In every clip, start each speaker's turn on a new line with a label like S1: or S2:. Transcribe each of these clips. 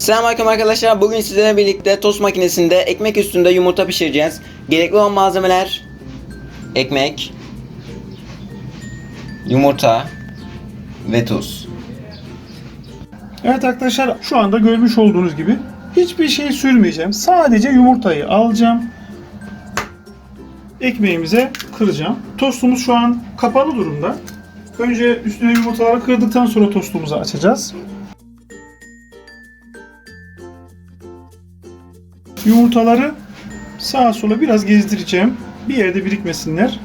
S1: Selamünaleyküm arkadaşlar. Bugün sizlerle birlikte tost makinesinde ekmek üstünde yumurta pişireceğiz. Gerekli olan malzemeler ekmek, yumurta ve tuz.
S2: Evet arkadaşlar şu anda görmüş olduğunuz gibi hiçbir şey sürmeyeceğim. Sadece yumurtayı alacağım. Ekmeğimize kıracağım. Tostumuz şu an kapalı durumda. Önce üstüne yumurtaları kırdıktan sonra tostumuzu açacağız. Yumurtaları sağa sola biraz gezdireceğim. Bir yerde birikmesinler.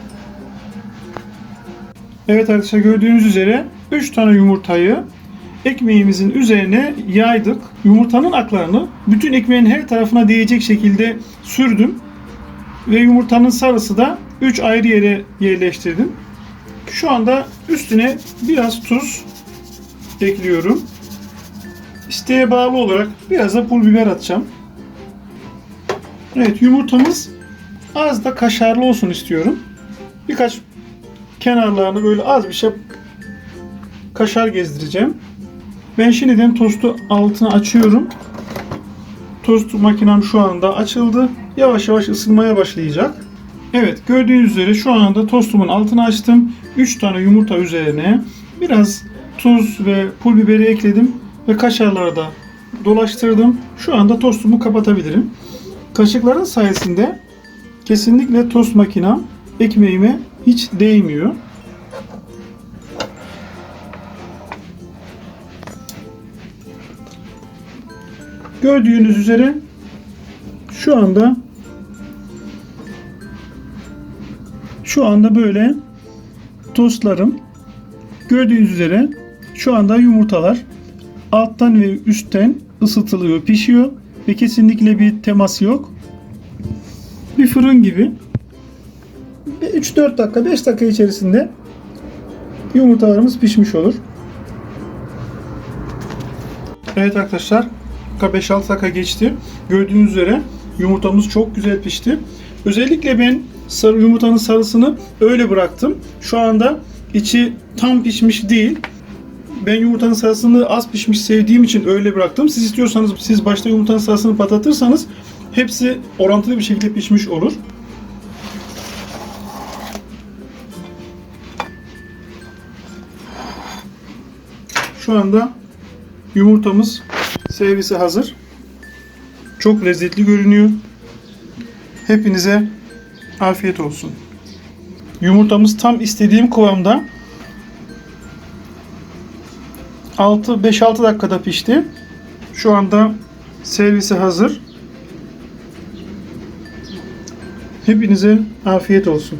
S2: Evet arkadaşlar gördüğünüz üzere 3 tane yumurtayı ekmeğimizin üzerine yaydık. Yumurtanın aklarını bütün ekmeğin her tarafına değecek şekilde sürdüm. Ve yumurtanın sarısı da 3 ayrı yere yerleştirdim. Şu anda üstüne biraz tuz ekliyorum. İsteğe bağlı olarak biraz da pul biber atacağım. Evet yumurtamız az da kaşarlı olsun istiyorum. Birkaç kenarlarını böyle az bir şey kaşar gezdireceğim. Ben şimdiden tostu altına açıyorum. Tost makinem şu anda açıldı. Yavaş yavaş ısınmaya başlayacak. Evet gördüğünüz üzere şu anda tostumun altını açtım. 3 tane yumurta üzerine biraz tuz ve pul biberi ekledim ve kaşarları da dolaştırdım. Şu anda tostumu kapatabilirim. Kaşıkların sayesinde kesinlikle tost makinem ekmeğime hiç değmiyor. Gördüğünüz üzere şu anda şu anda böyle tostlarım gördüğünüz üzere şu anda yumurtalar alttan ve üstten ısıtılıyor, pişiyor ve kesinlikle bir temas yok. Bir fırın gibi 3-4 dakika 5 dakika içerisinde yumurtalarımız pişmiş olur. Evet arkadaşlar dakika 5-6 dakika geçti. Gördüğünüz üzere yumurtamız çok güzel pişti. Özellikle ben sarı yumurtanın sarısını öyle bıraktım. Şu anda içi tam pişmiş değil. Ben yumurtanın sarısını az pişmiş sevdiğim için öyle bıraktım. Siz istiyorsanız siz başta yumurtanın sarısını patlatırsanız hepsi orantılı bir şekilde pişmiş olur. Şu anda yumurtamız servise hazır. Çok lezzetli görünüyor. Hepinize afiyet olsun. Yumurtamız tam istediğim kıvamda. 6 5-6 dakikada pişti. Şu anda servise hazır. Hepinize afiyet olsun.